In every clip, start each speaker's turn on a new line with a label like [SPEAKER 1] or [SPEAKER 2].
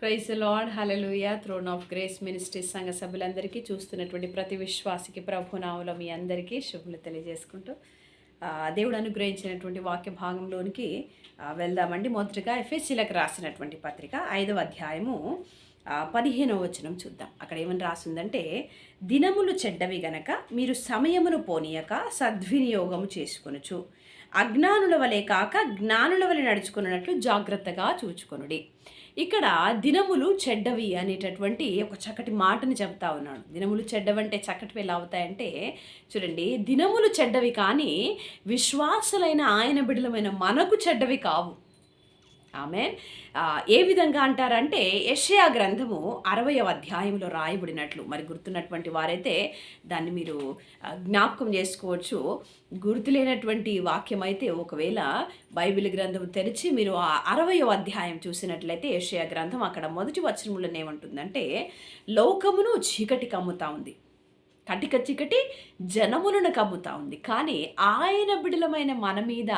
[SPEAKER 1] Praise Lord hallelujah throne of grace ministries సంఘ సభ్యులందరికీ చూస్తున్నటువంటి ప్రతి విశ్వాసికి ప్రభునాములో మీ అందరికీ శుభులు తెలియజేసుకుంటూ దేవుడు అనుగ్రహించినటువంటి వాక్య భాగంలోనికి వెళ్దామండి. మొదటగా ఎఫ్ఎస్సీలకు రాసినటువంటి పత్రిక ఐదవ అధ్యాయము పదిహేనవ వచనం చూద్దాం. అక్కడ ఏమని రాసిందంటే దినములు చెడ్డవి గనక మీరు సమయమును పోనీయక సద్వినియోగము చేసుకొనుచు అజ్ఞానుల వలె కాక జ్ఞానుల వలె నడుచుకున్నట్లు జాగ్రత్తగా చూచుకొనుడి. ఇక్కడ దినములు చెడ్డవి అనేటటువంటి ఒక చక్కటి మాటని చెప్తా ఉన్నాడు. దినములు చెడ్డవంటే చక్కటివి ఎలా అవుతాయంటే చూడండి దినములు చెడ్డవి కానీ విశ్వాసులైన ఆయన బిడ్డలమైన మనకు చెడ్డవి కావు. ఆమె ఏ విధంగా అంటారంటే యషయా గ్రంథము అరవయవ అధ్యాయంలో రాయబడినట్లు. మరి గుర్తున్నటువంటి వారైతే దాన్ని మీరు జ్ఞాపకం చేసుకోవచ్చు. గుర్తులేనటువంటి వాక్యం అయితే ఒకవేళ బైబిల్ గ్రంథం తెరిచి మీరు ఆ అరవయవ అధ్యాయం చూసినట్లయితే యషయా గ్రంథం అక్కడ మొదటి వచనంలో ఏమంటుందంటే లోకమును చీకటి కమ్ముతా ఉంది. కటిక చికటి జనములను కమ్ముతా ఉంది. కానీ ఆయన బిడలమైన మన మీద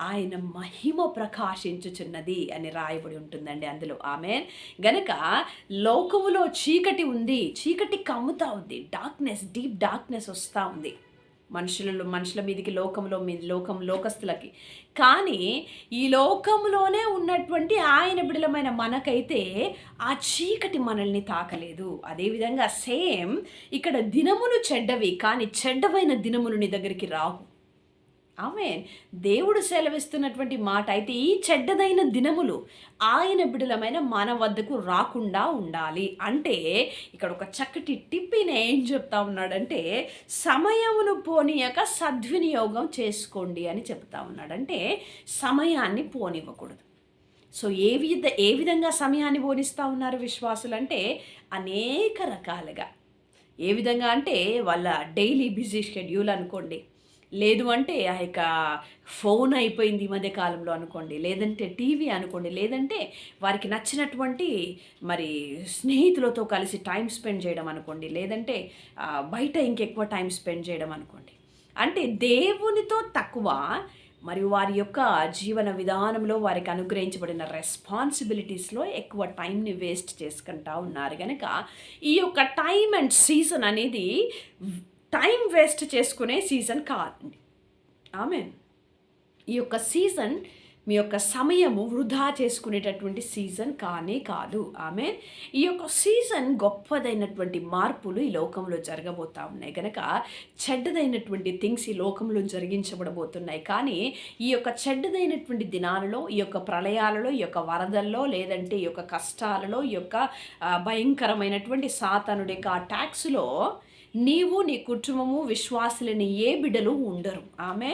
[SPEAKER 1] ఆయన మహిమ ప్రకాశించుచున్నది అని రాయబడి ఉంటుందండి అందులో. ఆమె గనక లోకములో చీకటి ఉంది చీకటి కమ్ముతా ఉంది డార్క్నెస్ డీప్ డార్క్నెస్ వస్తూ ఉంది. మనుషులలో మనుషుల మీదకి లోకంలో మీ లోకం లోకస్తులకి. కానీ ఈ లోకంలోనే ఉన్నటువంటి ఆయన బిడలమైన మనకైతే ఆ చీకటి మనల్ని తాకలేదు. అదేవిధంగా సేమ్ ఇక్కడ దినములు చెడ్డవి కానీ చెడ్డవైన దినములు నీ దగ్గరికి రావు. ఆమె దేవుడు సెలవిస్తున్నటువంటి మాట అయితే ఈ చెడ్డదైన దినములు ఆయన బిడలమైన మన వద్దకు రాకుండా ఉండాలి. అంటే ఇక్కడ ఒక చక్కటి టిప్పిని ఏం చెప్తా ఉన్నాడంటే సమయమును పోనీయక సద్వినియోగం చేసుకోండి అని చెప్తా ఉన్నాడంటే సమయాన్ని పోనివ్వకూడదు. సో ఏ విధ ఏ విధంగా సమయాన్ని పోనిస్తూ ఉన్నారు విశ్వాసులు అంటే అనేక రకాలుగా. ఏ విధంగా అంటే వాళ్ళ డైలీ బిజీ షెడ్యూల్ అనుకోండి. లేదు అంటే ఆ యొక్క ఫోన్ అయిపోయింది ఈ మధ్య కాలంలో అనుకోండి లేదంటే టీవీ అనుకోండి లేదంటే వారికి నచ్చినటువంటి మరి స్నేహితులతో కలిసి టైం స్పెండ్ చేయడం అనుకోండి లేదంటే బయట ఇంకెక్కువ టైం స్పెండ్ చేయడం అనుకోండి. అంటే దేవునితో తక్కువ మరియు వారి యొక్క జీవన విధానంలో వారికి అనుగ్రహించబడిన రెస్పాన్సిబిలిటీస్లో ఎక్కువ టైంని వేస్ట్ చేసుకుంటా ఉన్నారు. కనుక ఈ యొక్క టైం అండ్ సీజన్ అనేది టైం వేస్ట్ చేసుకునే సీజన్ కాదండి. ఆమె ఈ యొక్క సీజన్ మీ యొక్క సమయము వృధా చేసుకునేటటువంటి సీజన్ కానే కాదు. ఆమె ఈ యొక్క సీజన్ గొప్పదైనటువంటి మార్పులు ఈ లోకంలో జరగబోతా ఉన్నాయి. కనుక చెడ్డదైనటువంటి థింగ్స్ ఈ లోకంలో జరిగించబడబోతున్నాయి. కానీ ఈ యొక్క చెడ్డదైనటువంటి దినాలలో ఈ యొక్క ప్రళయాలలో ఈ యొక్క వరదల్లో లేదంటే ఈ యొక్క కష్టాలలో ఈ యొక్క భయంకరమైనటువంటి సాతనుడి యొక్క ట్యాక్స్లో నీవు నీ కుటుంబము విశ్వాసులని ఏ బిడ్డలు ఉండరు. ఆమె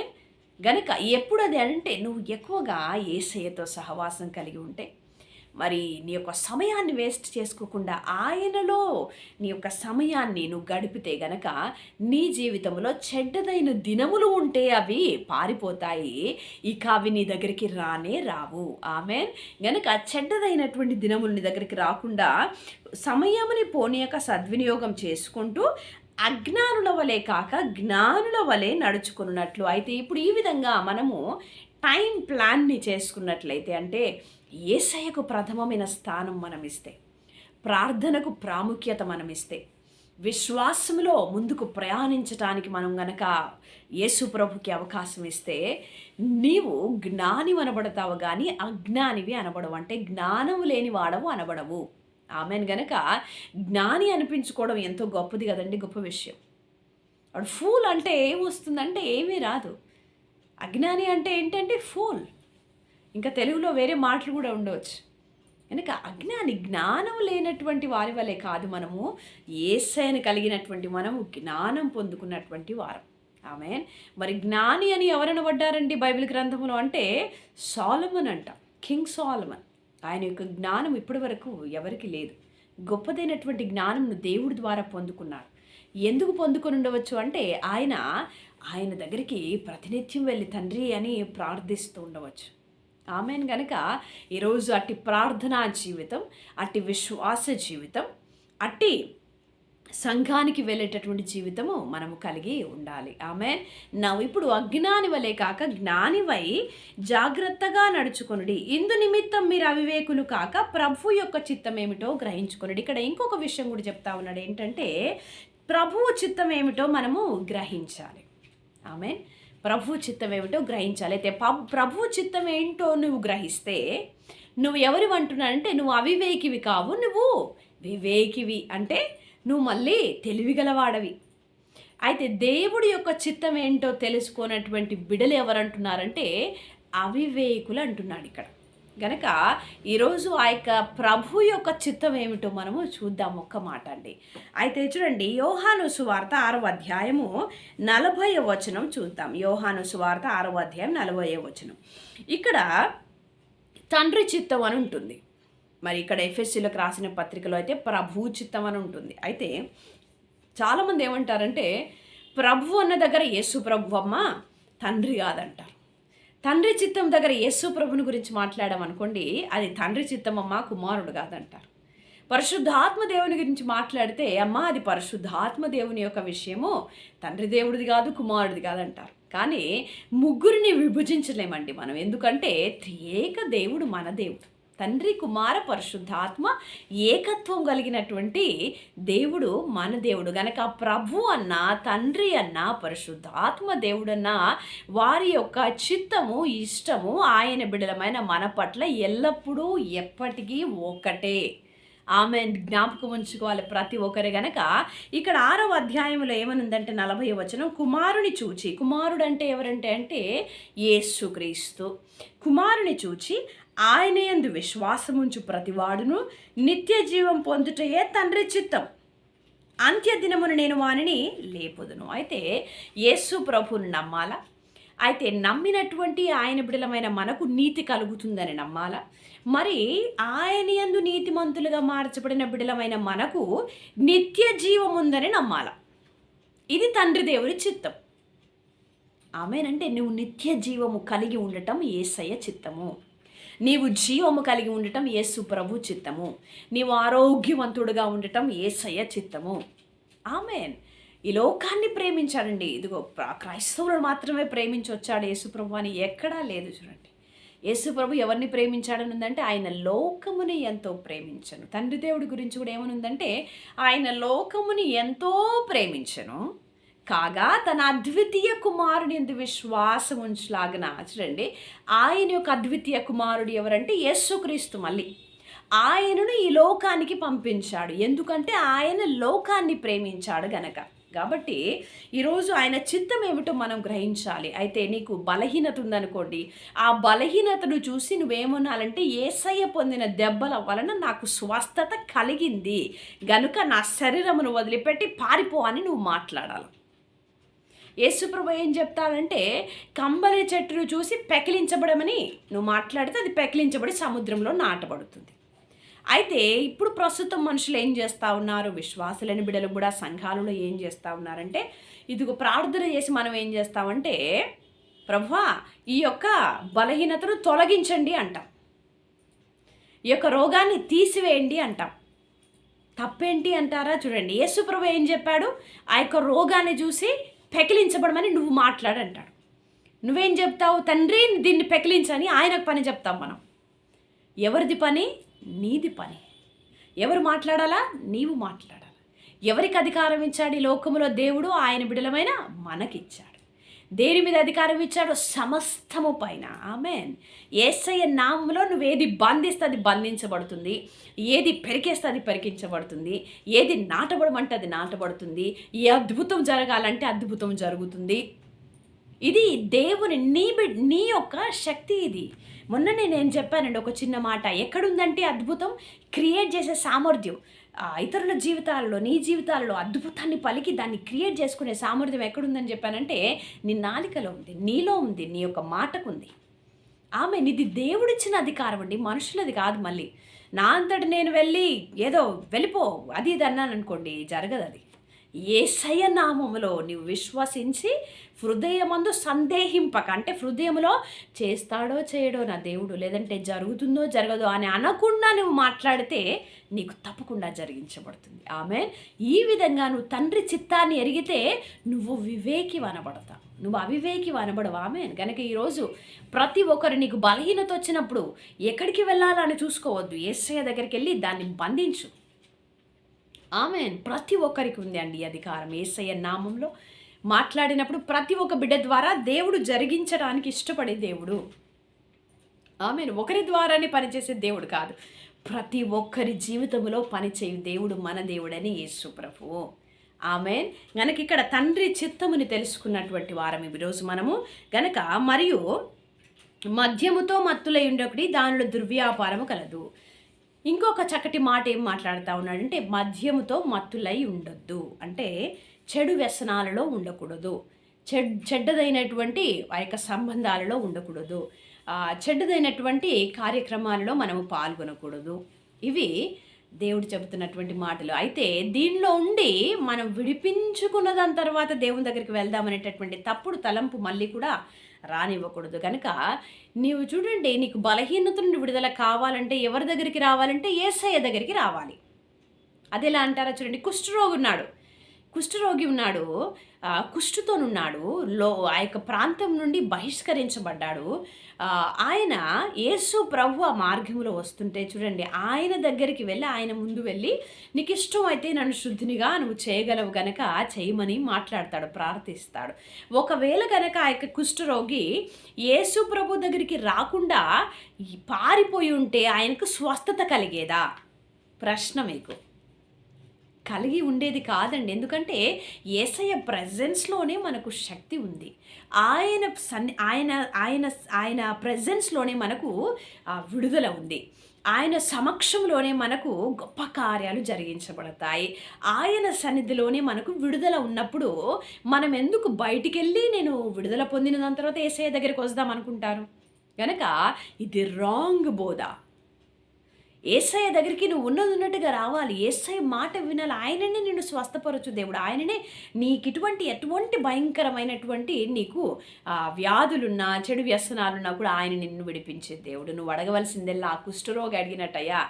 [SPEAKER 1] గనక ఎప్పుడు అది అంటే నువ్వు ఎక్కువగా ఏసయ్యతో సహవాసం కలిగి ఉంటే మరి నీ యొక్క సమయాన్ని వేస్ట్ చేసుకోకుండా ఆయనలో నీ యొక్క సమయాన్ని నువ్వు గడిపితే గనక నీ జీవితంలో చెడ్డదైన దినములు ఉంటే అవి పారిపోతాయి. ఇక అవి నీ దగ్గరికి రానే రావు. ఆమె గనక చెడ్డదైనటువంటి దినములు నీ దగ్గరికి రాకుండా సమయముని పోనీయక సద్వినియోగం చేసుకుంటూ అజ్ఞానుల వలె కాక జ్ఞానుల వలె నడుచుకున్నట్లు. అయితే ఇప్పుడు ఈ విధంగా మనము టైం ప్లాన్ని చేసుకున్నట్లయితే అంటే ఏసయ్యకు ప్రథమమైన స్థానం మనం ఇస్తే ప్రార్థనకు ప్రాముఖ్యత మనం ఇస్తే విశ్వాసంలో ముందుకు ప్రయాణించటానికి మనం గనక యేసు ప్రభుకి అవకాశం ఇస్తే నీవు జ్ఞాని అనబడతావు కానీ అజ్ఞానివి అనబడవు. అంటే జ్ఞానము లేని వాడవు అనబడవు. ఆమెను గనక జ్ఞాని అనిపించుకోవడం ఎంతో గొప్పది కదండి గొప్ప విషయం. వాడు ఫూల్ అంటే ఏమొస్తుందంటే ఏమీ రాదు. అజ్ఞాని అంటే ఏంటంటే ఫూల్. ఇంకా తెలుగులో వేరే మాటలు కూడా ఉండవచ్చు కనుక అజ్ఞాని జ్ఞానం లేనటువంటి వారి వలె కాదు మనము ఏసైన కలిగినటువంటి మనము జ్ఞానం పొందుకున్నటువంటి వారం. ఆమె మరి జ్ఞాని అని ఎవరైనా పడ్డారండి బైబిల్ గ్రంథంలో అంటే సాలమన్ అంట కింగ్ సాలమన్. ఆయన యొక్క జ్ఞానం ఇప్పటి వరకు ఎవరికి లేదు. గొప్పదైనటువంటి జ్ఞానంను దేవుడి ద్వారా పొందుకున్నారు. ఎందుకు పొందుకొని ఉండవచ్చు అంటే ఆయన ఆయన దగ్గరికి ప్రతినిత్యం వెళ్ళి తండ్రి అని ప్రార్థిస్తూ ఉండవచ్చు. ఆమెను గనక ఈరోజు అట్టి ప్రార్థనా జీవితం అట్టి విశ్వాస జీవితం అట్టి సంఘానికి వెళ్ళేటటువంటి జీవితము మనము కలిగి ఉండాలి. ఆమె నా ఇప్పుడు అజ్ఞాని వలె కాక జ్ఞానివై జాగ్రత్తగా నడుచుకొనుడి. ఇందు నిమిత్తం మీరు అవివేకులు కాక ప్రభు యొక్క చిత్తం ఏమిటో గ్రహించుకొనుడి. ఇక్కడ ఇంకొక విషయం కూడా చెప్తా ఉన్నాడు. ఏంటంటే ప్రభువు చిత్తం ఏమిటో మనము గ్రహించాలి. ఆమె ప్రభు చిత్తం ఏమిటో గ్రహించాలి. అయితే ప్రభు చిత్తం ఏంటో నువ్వు గ్రహిస్తే నువ్వు ఎవరు అంటున్నానంటే నువ్వు అవివేకివి కావు నువ్వు వివేకివి. అంటే నువ్వు మళ్ళీ తెలివిగలవాడవి. అయితే దేవుడి యొక్క చిత్తం ఏంటో తెలుసుకోనటువంటి బిడలు ఎవరంటున్నారంటే అవివేకులు అంటున్నాడు ఇక్కడ గనక ఈరోజు ఆ యొక్క ప్రభు యొక్క చిత్తం ఏమిటో మనము చూద్దాం ఒక్క మాట అండి. అయితే చూడండి యోహాను సువార్త ఆరవ అధ్యాయము నలభై వచనం చూద్దాం. యోహాను సువార్త ఆరవ అధ్యాయం నలభై వచనం. ఇక్కడ తండ్రి చిత్తం అని ఉంటుంది. మరి ఇక్కడ ఎఫ్ఎస్సీలకు రాసిన పత్రికలో అయితే ప్రభు చిత్తం అని ఉంటుంది. అయితే చాలామంది ఏమంటారంటే ప్రభు అన్న దగ్గర యేసు ప్రభు అమ్మ తండ్రి కాదంటారు. తండ్రి చిత్తం దగ్గర యేసు ప్రభుని గురించి మాట్లాడామనుకోండి అది తండ్రి చిత్తం అమ్మ కుమారుడు కాదంటారు. పరిశుద్ధాత్మ దేవుని గురించి మాట్లాడితే అమ్మ అది పరిశుద్ధాత్మ దేవుని యొక్క విషయము తండ్రి దేవుడిది కాదు కుమారుడిది కాదంటారు. కానీ ముగ్గురిని విభజించలేమండి మనం. ఎందుకంటే త్రియేక దేవుడు మన దేవుడు. తండ్రి కుమార పరిశుద్ధాత్మ ఏకత్వం కలిగినటువంటి దేవుడు మన దేవుడు. గనక ప్రభు అన్న తండ్రి అన్న పరిశుద్ధాత్మ దేవుడన్న వారి యొక్క చిత్తము ఇష్టము ఆయన బిడలమైన మన పట్ల ఎల్లప్పుడూ ఎప్పటికీ ఒకటే. ఆమె జ్ఞాపకం ఉంచుకోవాలి ప్రతి ఒక్కరి గనక. ఇక్కడ ఆరవ అధ్యాయంలో ఏమనుందంటే నలభై వచనం కుమారుని చూచి. కుమారుడు అంటే ఎవరంటే అంటే యేసుక్రీస్తు కుమారుని చూచి ఆయన యందు విశ్వాసముంచు ప్రతివాడును నిత్య జీవం పొందుటయే తండ్రి చిత్తం. అంత్య దినమున నేను వానిని లేపుదును. అయితే యేసు ప్రభుని నమ్మాలా? అయితే నమ్మినటువంటి ఆయన బిడలమైన మనకు నీతి కలుగుతుందని నమ్మాలా? మరి ఆయన యందు నీతిమంతులుగా మార్చబడిన బిడలమైన మనకు నిత్య జీవం ఉందని ఇది తండ్రి దేవుని చిత్తం. ఆమెనంటే నువ్వు నిత్య జీవము కలిగి ఉండటం ఏసయ్య చిత్తము. నీవు జీవము కలిగి ఉండటం యేసు ప్రభు చిత్తము. నీవు ఆరోగ్యవంతుడుగా ఉండటం ఏసయ్య చిత్తము. ఆమెన్. ఈ లోకాన్ని ప్రేమించాడండి. ఇదిగో ప్ర- క్రైస్తవులను మాత్రమే ప్రేమించొచ్చాడు యేసుప్రభు అని ఎక్కడా లేదు చూడండి. యేసు ప్రభు ఎవరిని ప్రేమించాడని ఉందంటే ఆయన లోకముని ఎంతో ప్రేమించను. తండ్రి దేవుడి గురించి కూడా ఏమనుందంటే ఆయన లోకముని ఎంతో ప్రేమించను. కాగా తన అద్వితీయ కుమారుని ఎందు విశ్వాసం ఉంచలాగన చూడండి ఆయన యొక్క అద్వితీయ కుమారుడు ఎవరంటే యేసుక్రీస్తు మళ్ళీ. ఆయనను ఈ లోకానికి పంపించాడు. ఎందుకంటే ఆయన లోకాన్ని ప్రేమించాడు గనక. కాబట్టి ఈరోజు ఆయన చిత్తం ఏమిటో మనం గ్రహించాలి. అయితే నీకు బలహీనత ఉందనుకోండి ఆ బలహీనతను చూసి నువ్వేమనాలంటే ఏసయ్య పొందిన దెబ్బల వలన నాకు స్వస్థత కలిగింది. గనుక నా శరీరమును వదిలిపెట్టి పారిపో అని నువ్వు మాట్లాడాలి. యేసుప్రభు ఏం చెప్తాడంటే కంబలి చెట్టును చూసి పెకిలించబడమని నువ్వు మాట్లాడితే అది పెకిలించబడి సముద్రంలో నాటబడుతుంది. అయితే ఇప్పుడు ప్రస్తుతం మనుషులు ఏం చేస్తూ ఉన్నారు? విశ్వాసులని బిడలు కూడా సంఘాలలో ఏం చేస్తూ ఉన్నారంటే ఇదిగో ప్రార్థన చేసి మనం ఏం చేస్తామంటే ప్రభువా ఈ యొక్క బలహీనతను తొలగించండి అంటాం. ఈ యొక్క రోగాన్ని తీసివేయండి అంటాం. తప్పేంటి అంటారా? చూడండి యేసుప్రభు ఏం చెప్పాడు? ఆ యొక్క రోగాన్ని చూసి పెకిలించబడమని నువ్వు మాట్లాడంటాడు నువ్వేం చెప్తావు? తండ్రి దీన్ని పెకిలించని ఆయనకు పని చెప్తాం మనం. ఎవరిది పని? నీది పని. ఎవరు మాట్లాడాలా? నీవు మాట్లాడాలి. ఎవరికి అధికారం ఇచ్చాడు ఈ లోకములో దేవుడు? ఆయన బిడలమైన మనకిచ్చాడు. దేని మీద అధికారం ఇచ్చాడో? సమస్తము పైన. ఆమెన్. ఏసయ్య నామంలో ఏది బంధిస్తే అది బంధించబడుతుంది. ఏది పెరికేస్తే అది పెరికించబడుతుంది. ఏది నాటబడమంటే అది నాటబడుతుంది. ఏ అద్భుతం జరగాలంటే అద్భుతం జరుగుతుంది. ఇది దేవుని నీ బి- నీ యొక్క శక్తి ఇది. మొన్ననే నేను చెప్పానండి ఒక చిన్న మాట. ఎక్కడుందంటే అద్భుతం క్రియేట్ చేసే సామర్థ్యం. ఇతరుల జీవితాలలో నీ జీవితాలలో అద్భుతాన్ని పలికి దాన్ని క్రియేట్ చేసుకునే సామర్థ్యం ఎక్కడుందని చెప్పానంటే నీ నాలికలో ఉంది నీలో ఉంది నీ యొక్క మాటకుంది ఆమె ఇది దేవుడిచ్చిన అధికారం అండి మనుషులది కాదు మళ్ళీ. నా అంతటి నేను వెళ్ళి ఏదో వెళ్ళిపో అది ఇది అన్నాను అనుకోండి జరగదు అది. ఏసయ నామములో నీవు విశ్వసించి హృదయమందు సందేహింపక అంటే హృదయంలో చేస్తాడో చేయడో నా దేవుడు లేదంటే జరుగుతుందో జరగదో అని అనకుండా నువ్వు మాట్లాడితే నీకు తప్పకుండా జరిగించబడుతుంది. ఆమె ఈ విధంగా నువ్వు తండ్రి చిత్తాన్ని ఎరిగితే నువ్వు వివేకి వనబడతా నువ్వు అవివేకి వనబడవు. ఆమె కనుక ఈరోజు ప్రతి ఒక్కరు నీకు బలహీనత వచ్చినప్పుడు ఎక్కడికి వెళ్ళాలని చూసుకోవద్దు. ఏసయ్య దగ్గరికి వెళ్ళి దాన్ని బంధించు. ఆమె ప్రతి ఒక్కరికి ఉంది అండి అధికారం. ఏసయ్య నామంలో మాట్లాడినప్పుడు ప్రతి ఒక్క బిడ్డ ద్వారా దేవుడు జరిగించడానికి ఇష్టపడే దేవుడు. ఆమె ఒకరి ద్వారానే పనిచేసే దేవుడు కాదు. ప్రతి ఒక్కరి జీవితంలో పనిచేయు దేవుడు మన దేవుడని యేసు ప్రభువు ఆమె గనక ఇక్కడ తండ్రి చిత్తముని తెలుసుకున్నటువంటి వారం ఈరోజు మనము. గనక మరియు మద్యముతో మత్తులై ఉండొకటి దానిలో దుర్వ్యాపారము కలదు. ఇంకొక చక్కటి మాట ఏం మాట్లాడుతూ ఉన్నాడంటే మద్యముతో మత్తులై ఉండొద్దు. అంటే చెడు వ్యసనాలలో ఉండకూడదు. చెడ్ చెడ్డదైనటువంటి ఆ యొక్క సంబంధాలలో ఉండకూడదు. చెడ్డదైనటువంటి కార్యక్రమాలలో మనము పాల్గొనకూడదు. ఇవి దేవుడు చెబుతున్నటువంటి మాటలు. అయితే దీనిలో ఉండి మనం విడిపించుకున్న దాని తర్వాత దేవుని దగ్గరికి వెళ్దామనేటటువంటి తప్పుడు తలంపు మళ్ళీ కూడా రానివ్వకూడదు. కనుక నీవు చూడండి నీకు బలహీనత నుండి విడుదల కావాలంటే ఎవరి దగ్గరికి రావాలంటే ఏసయ్య దగ్గరికి రావాలి. అదేలా అంటారా చూడండి. కుష్ఠరోగి ఉన్నాడు కుష్ఠరోగి ఉన్నాడు కుష్ఠుతోనున్నాడు లో ఆ యొక్క ప్రాంతం నుండి బహిష్కరించబడ్డాడు. ఆయన యేసు ప్రభు ఆ మార్గంలో వస్తుంటే చూడండి ఆయన దగ్గరికి వెళ్ళి ఆయన ముందు వెళ్ళి నీకు ఇష్టం అయితే నన్ను శుద్ధినిగా నువ్వు చేయగలవు గనక చేయమని మాట్లాడతాడు ప్రార్థిస్తాడు. ఒకవేళ గనక ఆ యొక్క కుష్ఠరోగి యేసు ప్రభు దగ్గరికి రాకుండా పారిపోయి ఉంటే ఆయనకు స్వస్థత కలిగేదా? ప్రశ్న మీకు. కలిగి ఉండేది కాదండి. ఎందుకంటే ఏసయ్య ప్రజెన్స్లోనే మనకు శక్తి ఉంది. ఆయన సన్ని ఆయన ఆయన ఆయన ప్రజెన్స్లోనే మనకు విడుదల ఉంది. ఆయన సమక్షంలోనే మనకు గొప్ప కార్యాలు జరిగించబడతాయి. ఆయన సన్నిధిలోనే మనకు విడుదల ఉన్నప్పుడు మనం ఎందుకు బయటికి వెళ్ళి నేను విడుదల పొందిన దాని తర్వాత ఏసఐ దగ్గరికి వద్దాం అనుకుంటారు? కనుక ఇది రాంగ్ బోధ. ఏసయ్య దగ్గరికి నువ్వు ఉన్నది ఉన్నట్టుగా రావాలి. ఏసయ్య మాట వినాలి. ఆయననే నిన్ను స్వస్థపరచు దేవుడు. ఆయననే నీకు ఇటువంటి ఎటువంటి భయంకరమైనటువంటి నీకు వ్యాధులున్నా చెడు వ్యసనాలున్నా కూడా ఆయన నిన్ను విడిపించే దేవుడు. నువ్వు అడగవలసిందెల్లా ఆ కుష్ఠరోగి అడిగినట్టయ్యా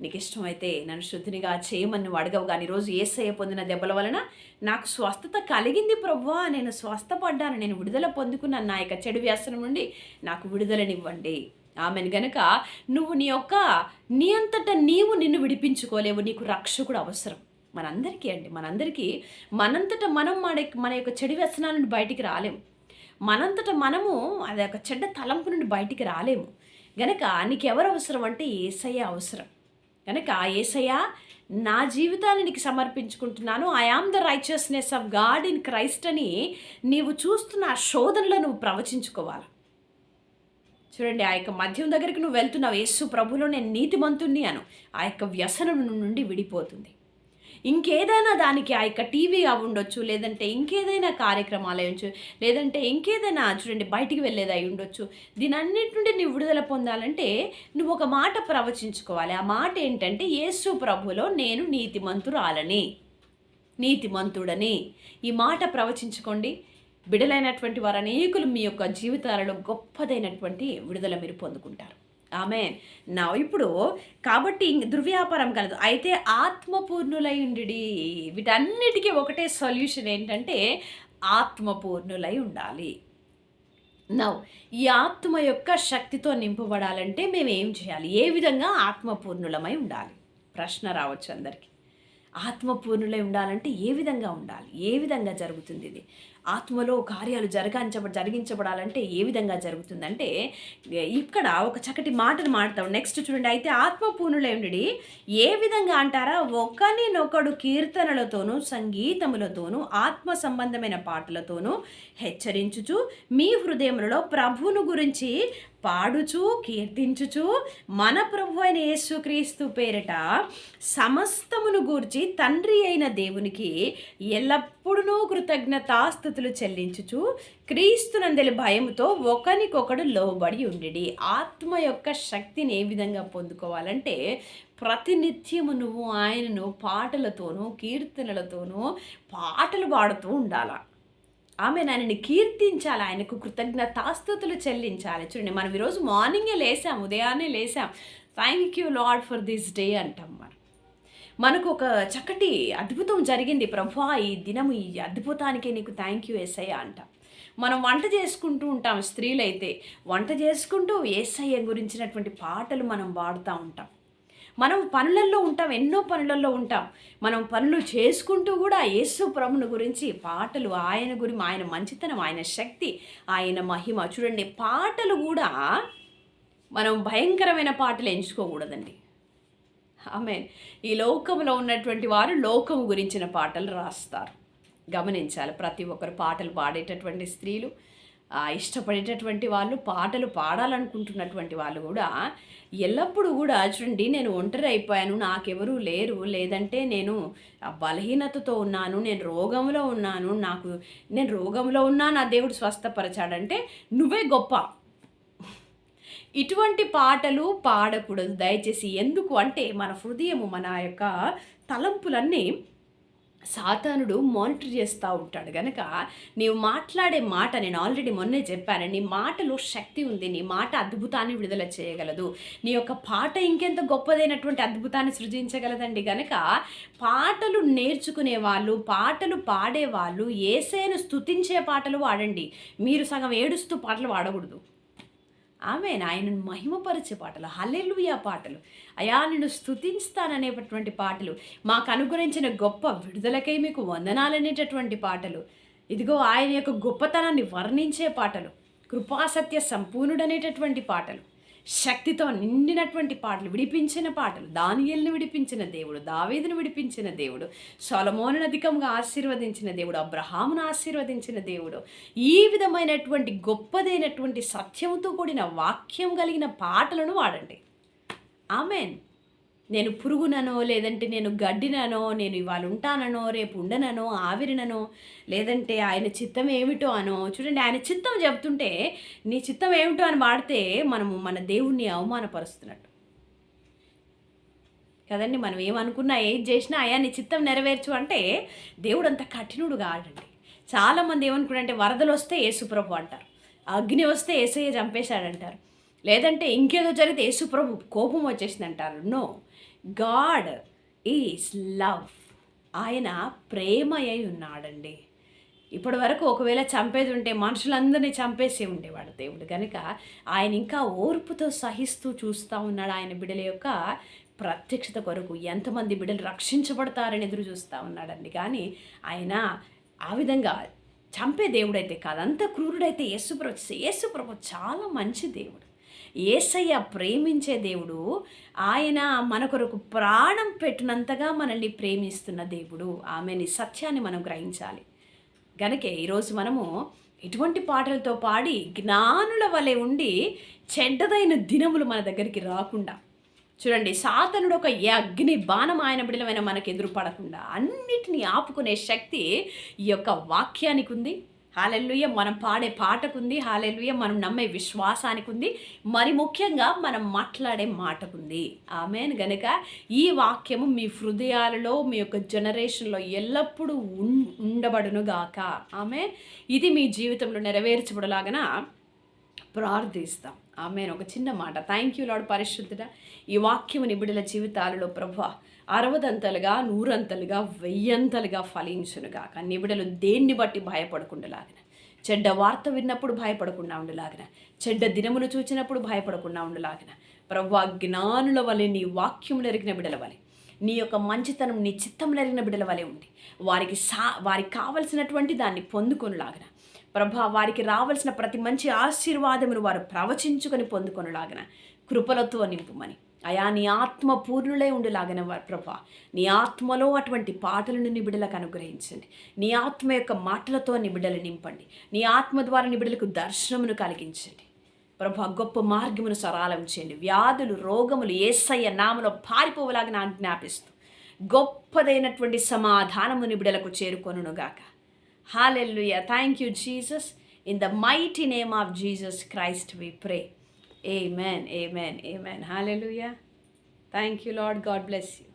[SPEAKER 1] నీకు ఇష్టమైతే నన్ను శుద్ధినిగా చేయమని నువ్వు అడగవు. కానీ ఈరోజు ఏసయ్య పొందిన దెబ్బల వలన నాకు స్వస్థత కలిగింది ప్రవ్వా. నేను స్వస్థపడ్డాను. నేను విడుదల పొందుకున్నాను. నా యొక్క చెడు వ్యసనం నుండి నాకు విడుదలనివ్వండి. ఆమెను. గనక నువ్వు నీ యొక్క నీ అంతటా నీవు నిన్ను విడిపించుకోలేవు నీకు రక్షకుడు అవసరం. మనందరికీ అండి మనందరికీ మనంతట మనం మన మన యొక్క చెడు వ్యసనాల నుండి బయటికి రాలేము. మనంతట మనము అది ఒక చెడ్డ తలంపు నుండి బయటికి రాలేము. గనక నీకెవరు అవసరం అంటే ఏసయ్య అవసరం. గనక ఏసయ్య నా జీవితాన్ని నీకు సమర్పించుకుంటున్నాను. I am the righteousness of God in Christ అని నీవు చూస్తున్న ఆ శోధనలో నువ్వు ప్రవచించుకోవాలి. చూడండి ఆ యొక్క మద్యం దగ్గరికి నువ్వు వెళ్తున్నావు. యేసు ప్రభులో నేను నీతిమంతుణ్ణి అను. ఆ యొక్క వ్యసనం నుండి విడిపోతుంది. ఇంకేదైనా దానికి ఆ యొక్క టీవీ అవి ఉండొచ్చు లేదంటే ఇంకేదైనా కార్యక్రమాలు అయ్యొచ్చు లేదంటే ఇంకేదైనా చూడండి బయటికి వెళ్ళేది అయి ఉండొచ్చు దీని అన్నిటి నుండి నువ్వు విడుదల పొందాలంటే నువ్వు ఒక మాట ప్రవచించుకోవాలి. ఆ మాట ఏంటంటే యేసు ప్రభులో నేను నీతిమంతురాలని. నీతిమంతుడని. ఈ మాట ప్రవచించుకోండి. బిడలైనటువంటి వారు అనేకులు మీ యొక్క జీవితాలలో గొప్పదైనటువంటి విడుదల మీరు పొందుకుంటారు. ఆమె నా ఇప్పుడు కాబట్టి దుర్వ్యాపారం కలదు. అయితే ఆత్మపూర్ణులై ఉండి వీటన్నిటికీ ఒకటే సొల్యూషన్ ఏంటంటే ఆత్మపూర్ణులై ఉండాలి. నవ్ ఈ ఆత్మ యొక్క శక్తితో నింపబడాలంటే మేము ఏం చేయాలి? ఏ విధంగా ఆత్మపూర్ణులమై ఉండాలి? ప్రశ్న రావచ్చు అందరికీ. ఆత్మపూర్ణులై ఉండాలంటే ఏ విధంగా ఉండాలి? ఏ విధంగా జరుగుతుంది ఇది? ఆత్మలో కార్యాలు జరగాంచబ జరిగించబడాలంటే ఏ విధంగా జరుగుతుందంటే ఇక్కడ ఒక చక్కటి మాటను మాడతాం నెక్స్ట్ చూడండి అయితే ఆత్మపూర్ణులేమిడి ఏ విధంగా అంటారా? ఒకరినొకడు కీర్తనలతోనూ సంగీతములతోనూ ఆత్మ సంబంధమైన పాటలతోనూ హెచ్చరించుచు మీ హృదయములలో ప్రభువును గురించి పాడుచు కీర్తించుచు మన ప్రభు అయిన యేసుక్రీస్తు పేరిట సమస్తమును గూర్చి తండ్రి అయిన దేవునికి ఎల్లప్పుడూ కృతజ్ఞతాస్థుతులు చెల్లించుచు క్రీస్తునందలి భయముతో ఒకరికొకడు లోబడి ఉండి ఆత్మ యొక్క శక్తిని ఏ విధంగా పొందుకోవాలంటే ప్రతినిత్యము నువ్వు ఆయనను పాటలతోనూ కీర్తనలతోనూ పాటలు పాడుతూ ఉండాల. ఆమె ఆయనని కీర్తించాలి ఆయనకు కృతజ్ఞతాస్థుతులు చెల్లించాలి. చూడండి మనం ఈరోజు మార్నింగే లేసాం ఉదయాన్నే లేసాం. Thank you Lord for this day అంటాం మనం మనకు ఒక చక్కటి అద్భుతం జరిగింది. ప్రభా ఈ దినము ఈ అద్భుతానికి నీకు థ్యాంక్ యూ ఎస్ఐ అంట. మనం వంట చేసుకుంటూ ఉంటాం స్త్రీలైతే. వంట చేసుకుంటూ ఏసయ్య గురించినటువంటి పాటలు మనం పాడుతూ ఉంటాం. మనం పనులలో ఉంటాం ఎన్నో పనులలో ఉంటాం. మనం పనులు చేసుకుంటూ కూడా యేసు ప్రభుని గురించి పాటలు ఆయన గురి ఆయన మంచితనం ఆయన శక్తి ఆయన మహిమ. చూడండి పాటలు కూడా మనం భయంకరమైన పాటలు ఎంచుకోకూడదండి. ఆమె ఈ లోకంలో ఉన్నటువంటి వారు లోకం గురించిన పాటలు రాస్తారు. గమనించాలి ప్రతి ఒక్కరు పాటలు పాడేటటువంటి స్త్రీలు ఇష్టపడేటటువంటి వాళ్ళు పాటలు పాడాలనుకుంటున్నటువంటి వాళ్ళు కూడా ఎల్లప్పుడూ కూడా చూడండి నేను ఒంటరి అయిపోయాను నాకెవరూ లేరు లేదంటే నేను ఆ బలహీనతతో ఉన్నాను నేను రోగంలో ఉన్నాను నాకు నేను రోగంలో ఉన్నా నా దేవుడు స్వస్థపరచాడంటే నువ్వే గొప్ప. ఇటువంటి పాటలు పాడకూడదు. దయచేసి ఎందుకు అంటే మన హృదయము మన యొక్క తలంపులన్నీ సాతానుడు మానిటర్ చేస్తూ ఉంటాడు. కనుక నీవు మాట్లాడే మాట నేను ఆల్రెడీ మొన్నే చెప్పాను. నీ మాటలో శక్తి ఉంది. నీ మాట అద్భుతాన్ని విడుదల చేయగలదు. నీ యొక్క పాట ఇంకెంత గొప్పదైనటువంటి అద్భుతాన్ని సృజించగలదండి. కనుక పాటలు నేర్చుకునే వాళ్ళు పాటలు పాడేవాళ్ళు ఏసేను స్తుతించే పాటలు వాడండి. మీరు సగం ఏడుస్తూ పాటలు పాడకూడదు ఆమె ఆయనను మహిమపరిచే పాటలు హల్లెలూయా పాటలు. అయా నేను స్థుతిస్తాననేటటువంటి పాటలు మాకు అనుగ్రహించిన గొప్ప విడుదలకై మీకు వందనాలనేటటువంటి పాటలు. ఇదిగో ఆయన యొక్క గొప్పతనాన్ని వర్ణించే పాటలు కృపాసత్య సంపూర్ణుడనేటటువంటి పాటలు. శక్తితో నిండినటువంటి పాటలు విడిపించిన పాటలు. దానియల్ని విడిపించిన దేవుడు దావేదిని విడిపించిన దేవుడు సొలమోను అధికంగా ఆశీర్వదించిన దేవుడు అబ్రహామును ఆశీర్వదించిన దేవుడు. ఈ విధమైనటువంటి గొప్పదైనటువంటి సత్యంతో కూడిన వాక్యం కలిగిన పాటలను వాడండి. ఆమెన్. నేను పురుగుననో లేదంటే నేను గడ్డిననో నేను ఇవాళ ఉంటాననో రేపు ఉండననో ఆవిరిననో లేదంటే ఆయన చిత్తం ఏమిటో అనో చూడండి ఆయన చిత్తం చెప్తుంటే నీ చిత్తం ఏమిటో అని వాడితే మనము మన దేవుణ్ణి అవమానపరుస్తున్నట్టు. కదండి మనం ఏమనుకున్నా ఏం చేసినా అయా నీ చిత్తం నెరవేర్చు అంటే దేవుడు అంత కఠినుడు కాడండి. చాలామంది ఏమనుకున్నారంటే వరదలు వస్తే యేసుప్రభు అంటారు. అగ్ని వస్తే ఏసయ్య చంపేశాడంటారు. లేదంటే ఇంకేదో జరిగితే యేసుప్రభు కోపం వచ్చేసింది అంటారు నో. God is love. ఆయన ప్రేమయ్య ఉన్నాడండి. ఇప్పటి వరకు ఒకవేళ చంపేది ఉంటే మనుషులందరినీ చంపేసి ఉండేవాడు దేవుడు. కనుక ఆయన ఇంకా ఓర్పుతో సహిస్తూ చూస్తూ ఉన్నాడు ఆయన బిడల యొక్క ప్రత్యక్షత కొరకు. ఎంతమంది బిడ్డలు రక్షించబడతారని ఎదురు చూస్తూ ఉన్నాడండి. కానీ ఆయన ఆ విధంగా చంపే దేవుడైతే కాదు. అంత క్రూరుడైతే యేసుప్రభు యేసుప్రభు చాలా మంచి దేవుడు. ఏసయ్య ప్రేమించే దేవుడు ఆయన మన కొరకు ప్రాణం పెట్టినంతగా మనల్ని ప్రేమిస్తున్న దేవుడు. ఆమెని సత్యాన్ని మనం గ్రహించాలి. గనకే ఈరోజు మనము ఇటువంటి పాటలతో పాడి జ్ఞానుల వలె ఉండి చెడ్డదైన దినములు మన దగ్గరికి రాకుండా చూడండి సాతనుడు ఒక అగ్ని బాణం ఆయన బిడలమైన మనకు ఎదురు పడకుండా అన్నిటినీ ఆపుకునే శక్తి ఈ యొక్క వాక్యానికి ఉంది. హాలెల్లుయ మనం పాడే పాటకు ఉంది హాలెల్లుయ మనం నమ్మే విశ్వాసానికి ఉంది మరి ముఖ్యంగా మనం మాట్లాడే మాటకుంది. ఆమెన్. గనుక ఈ వాక్యము మీ హృదయాలలో మీ యొక్క జనరేషన్లో ఎల్లప్పుడూ ఉన్ ఉండబడును గాక ఆమె ఇది మీ జీవితంలో నెరవేర్చబడలాగన ప్రార్థిస్తాం. ఆమెను. ఒక చిన్న మాట. థ్యాంక్ యూ లాడ్ పరిశుద్ధుడ. ఈ వాక్యము నిబిడల జీవితాలలో ప్రభా అరవదంతలుగా నూరంతలుగా వెయ్యంతలుగా ఫలించునుగాక. నిబిడలు దేన్ని బట్టి భయపడకుండలాగిన? చెడ్డ వార్త విన్నప్పుడు భయపడకుండా ఉండలాగిన? చెడ్డ దినములు చూచినప్పుడు భయపడకుండా ఉండలాగిన? ప్రవ్వా జ్ఞానుల వలె నీ వాక్యం నెరిగిన బిడల వలె. నీ యొక్క మంచితనం నీ చిత్తం నెరిగిన బిడల వలె ఉండి. వారికి సా వారికి కావలసినటువంటి దాన్ని పొందుకొనులాగిన. ప్రభా వారికి రావలసిన ప్రతి మంచి ఆశీర్వాదమును వారు ప్రవచించుకొని పొందుకొనులాగిన. కృపలతో నింపుమని. అయా నీ ఆత్మ పూర్ణులై ఉండేలాగిన ప్రభా. నీ ఆత్మలో అటువంటి పాటలను నిబిడలకు అనుగ్రహించండి. నీ ఆత్మ యొక్క మాటలతో నిబిడలు నింపండి. నీ ఆత్మ ద్వారా నిబిడలకు దర్శనమును కలిగించండి. ప్రభా గొప్ప మార్గమును సరళం చేయండి. వ్యాధులు రోగములు ఏసయ్య నామలో పారిపోవలాగా ఆజ్ఞాపిస్తూ గొప్పదైనటువంటి సమాధానము నిబిడలకు చేరుకొనుగాక hallelujah thank you Jesus in the mighty name of Jesus Christ we pray Amen. Amen. Amen. Hallelujah. Thank you, Lord. God bless you.